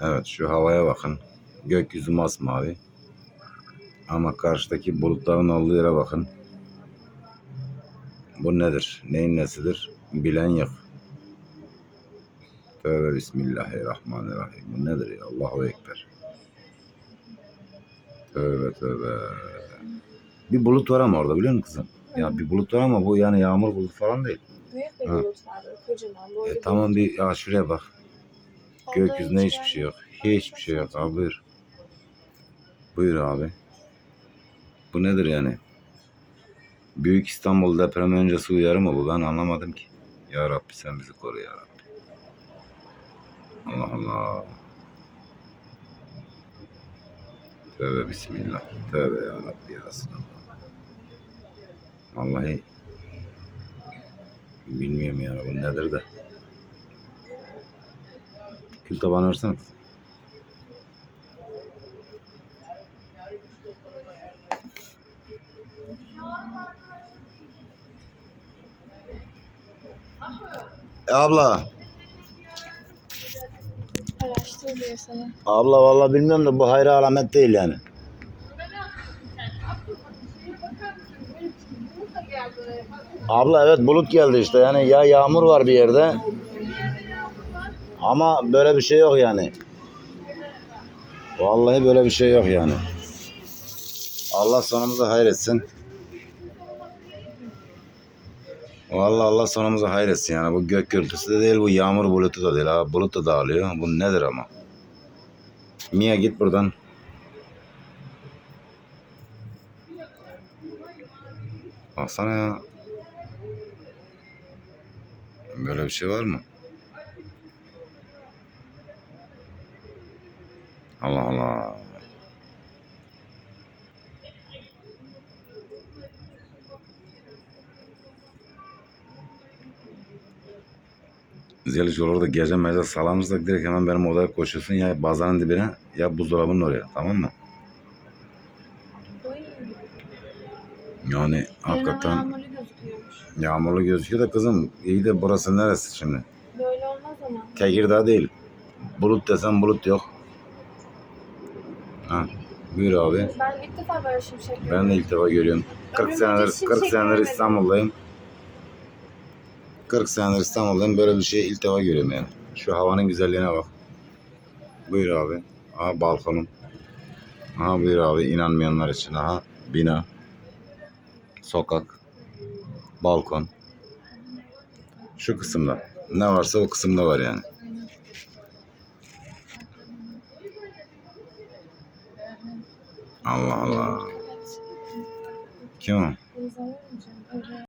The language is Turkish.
Evet şu havaya bakın. Gökyüzü masmavi. Ama karşıdaki bulutların olduğu yere bakın. Bu nedir? Neyin nesidir? Bilen yok. Tövbe bismillahirrahmanirrahim. Bu nedir ya? Allahu Ekber. Tövbe tövbe. Bir bulut var ama orada biliyor musun kızım? Ya bir bulut var ama bu yani yağmur bulutu falan değil. Büyük bir Ha. bulut var böyle kocaman. Boylu E, tamam bir ya şuraya bak. Onda Gökyüzünde hiç hiçbir şey yok. Hiçbir şey yok abi buyur. Buyur abi. Bu nedir yani? Büyük İstanbul depremi öncesi uyarı mı bu? Ben anlamadım ki. Ya Rabbi sen bizi koru ya Rabbi. Allah Allah. Tövbe bismillah. Tövbe ya Rabbi ya Resulallah. Vallahi bilmiyorum ya bu nedir de. Kül tabanı versene. E abla. Araştır diyor sana. Abla vallahi bilmiyorum da bu hayra alamet değil yani. Abla evet bulut geldi işte yani ya yağmur var bir yerde. Ama böyle bir şey yok yani. Vallahi böyle bir şey yok yani. Allah sonumuzu hayretsin. Vallahi Allah sonumuzu hayretsin yani. Bu gök gürültüsü de değil, bu yağmur bulutu da değil. Ha. Bulut da dağılıyor. Bu nedir ama? Mia git buradan. Baksana ya. Böyle bir şey var mı? Allah Allah. Zeliş orada gece meze salamızda direkt hemen benim odaya koşuyorsun ya bazanın dibine ya buzdolabının oraya tamam mı? Yani Yarın hakikaten yağmurlu gözüküyormuş. yağmurlu gözüküyor da kızım iyi de burası neresi şimdi? Böyle olmaz ama. Tekirdağ değil. Bulut desem bulut yok. Ha, buyur abi. Ben ilk defa böyle şimşek Ben görüyorum. de ilk defa görüyorum. 40 Ömrümde senedir, hiç 40 şimşek senedir. İstanbul'dayım. 40 senedir İstanbul'dayım. Böyle bir şeyi ilk defa görüyorum yani. Şu havanın güzelliğine bak. Buyur abi. Aha balkonum. Aha buyur abi inanmayanlar için. Aha bina. Sokak. Balkon. Şu kısımda. Ne varsa o kısımda var yani. Allah Allah. Kim o?